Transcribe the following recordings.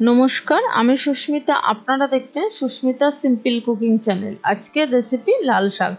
নমস্কার, আমি সুস্মিতা। আপনারা দেখছেন সুস্মিতা সিম্পল কুকিং চ্যানেল আজকের রেসিপি লাল শাক।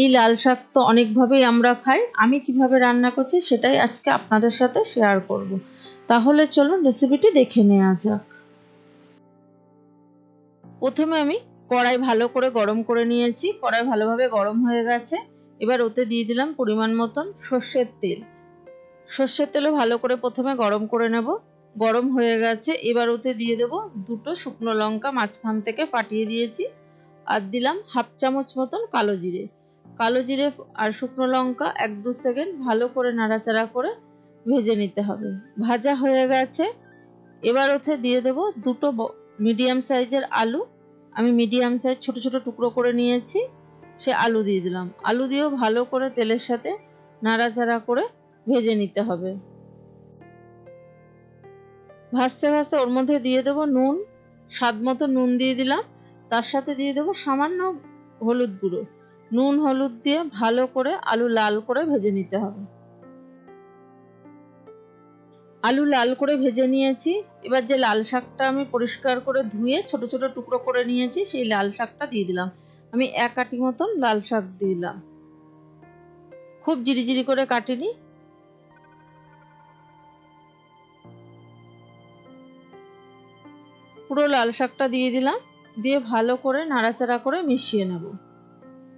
এই লাল শাক তো অনেকভাবেই আমরা খাই। আমি কীভাবে রান্না করছি সেটাই আজকে আপনাদের সাথে শেয়ার করব। তাহলে চলুন রেসিপিটি দেখে নেওয়া যাক। প্রথমে আমি কড়াই ভালো করে গরম করে নিয়েছি। কড়াই ভালোভাবে গরম হয়ে গেছে। এবার ওতে দিয়ে দিলাম পরিমাণ মতন সর্ষের তেল। সর্ষের তেলও ভালো করে প্রথমে গরম করে নেব। গরম হয়ে গেছে, এবার ওতে দিয়ে দেব দুটো শুকনো লঙ্কা মাঝখান থেকে ফাটিয়ে দিয়েছি আর দিলাম হাফ চামচ মতন কালো জিরে। কালো জিরে আর শুকনো লঙ্কা এক দু সেকেন্ড ভালো করে নাড়াচাড়া করে ভেজে নিতে হবে। ভাজা হয়ে গেছে, এবার ওতে দিয়ে দেব দুটো মিডিয়াম সাইজের আলু। আমি মিডিয়াম সাইজ ছোট ছোট টুকরো করে নিয়েছি, সে আলু দিয়ে দিলাম। আলু দিয়েও ভালো করে তেলের সাথে নাড়াচাড়া করে ভেজে নিতে হবে। ভাজতে ভাজতে ওর মধ্যে দিয়ে দেবো নুন, স্বাদ মতো নুন দিয়ে দিলাম। তার সাথে দিয়ে দেবো সামান্য হলুদ গুঁড়ো। নুন, হলুদ দিয়ে ভালো করে আলু লাল করে ভেজে নিতে হবে। আলু লাল করে ভেজে নিয়েছি। এবার যে লাল শাকটা আমি পরিষ্কার করে ধুয়ে ছোট ছোট টুকরো করে নিয়েছি, সেই লাল শাকটা দিয়ে দিলাম। আমি এক আটি মতন লাল শাক দিলাম। খুব জিরি করে কাটিনি। পুরো লাল শাকটা দিয়ে দিলাম, দিয়ে ভালো করে নাড়াচাড়া করে মিশিয়ে নেব।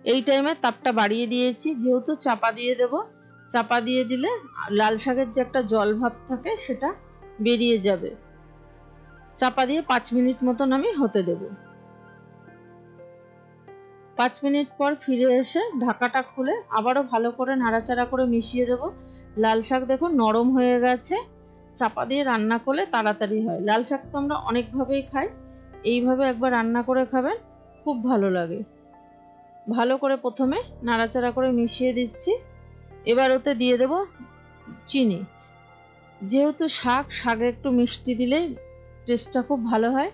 এই টাইমে তাপটা বাড়িয়ে দিয়েছি, যেহেতু চাপা দিয়ে দেব, চাপা দিয়ে দিলে লাল শাকের যে একটা জল ভাব থাকে সেটা বেরিয়ে যাবে। চাপা দিয়ে পাঁচ মিনিট মতন আমি হতে দেব। পাঁচ মিনিট পর ফিরে এসে ঢাকাটা খুলে আবারও ভালো করে নাড়াচাড়া করে মিশিয়ে দেব। লাল শাক দেখুন নরম হয়ে গেছে। চাপা দিয়ে রান্না করলে তাড়াতাড়ি হয়। লাল শাক তো আমরা অনেকভাবেই খাই। এইভাবে একবার রান্না করে খাবেন, খুব ভালো লাগে। ভালো করে প্রথমে নাড়াচাড়া করে মিশিয়ে দিচ্ছি। এবার ওতে দিয়ে দেব চিনি। যেহেতু শাক, শাকে একটু মিষ্টি দিলে টেস্টটা খুব ভালো হয়।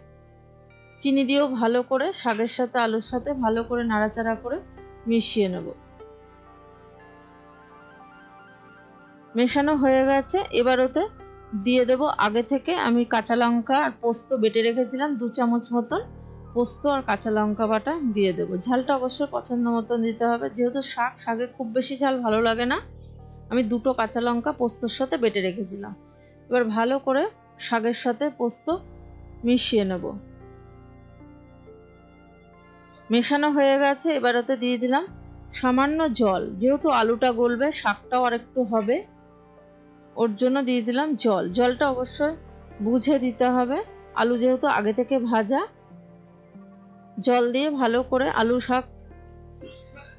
চিনি দিয়েও ভালো করে শাকের সাথে, আলুর সাথে ভালো করে নাড়াচাড়া করে মিশিয়ে নেব। মেশানো হয়ে গেছে। এবার ওতে দিয়ে দেব। আগে থেকে আমি কাঁচা লঙ্কা আর পোস্ত বেটে রেখেছিলাম, দু চামচ মতন। পোস্ত আর কাঁচা লঙ্কা বাটা দিয়ে দেবো। ঝালটা অবশ্যই পছন্দ মতন দিতে হবে। যেহেতু শাক, শাকে খুব বেশি ঝাল ভালো লাগে না, আমি দুটো কাঁচা লঙ্কা পোস্তর সাথে বেটে রেখেছিলাম। এবার ভালো করে শাকের সাথে পোস্ত মিশিয়ে নেব। মেশানো হয়ে গেছে, এবার ওতে দিয়ে দিলাম সামান্য জল। যেহেতু আলুটা গলবে, শাকটাও আর একটু হবে। ওর জন্য দিয়ে দিলাম জল। জলটা অবশ্যই বুঝে দিতে হবে। আলু যেহেতু আগে থেকে ভাজা, জল দিয়ে ভালো করে আলু শাক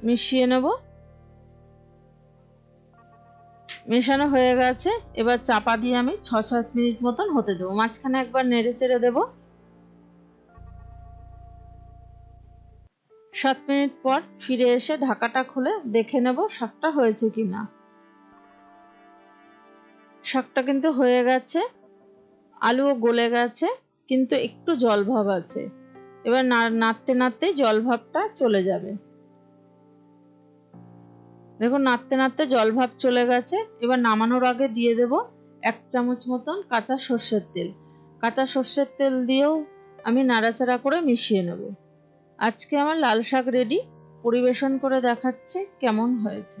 মিশিয়ে নেব। মেশানো হয়ে গেছে। এবার চাপা দিয়ে আমি ছ সাত মিনিট মতন হতে দেবো। মাঝখানে একবার নেড়ে চেড়ে দেবো। সাত মিনিট পর ফিরে এসে ঢাকাটা খুলে দেখে নেব শাকটা হয়েছে কি না শাকটা কিন্তু হয়ে গেছে, আলুও গলে গেছে, কিন্তু একটু জল ভাব আছে। এবার নাড়তে নাড়তেই জল ভাবটা চলে যাবে। দেখুন, নাড়তে নাড়তে জল ভাব চলে গেছে। এবার নামানোর আগে দিয়ে দেব এক চামচ মতন কাঁচা সর্ষের তেল। কাঁচা সর্ষের তেল দিয়েও আমি নাড়াচাড়া করে মিশিয়ে নেব। আজকে আমার লাল শাক রেডি পরিবেশন করে দেখাচ্ছে কেমন হয়েছে।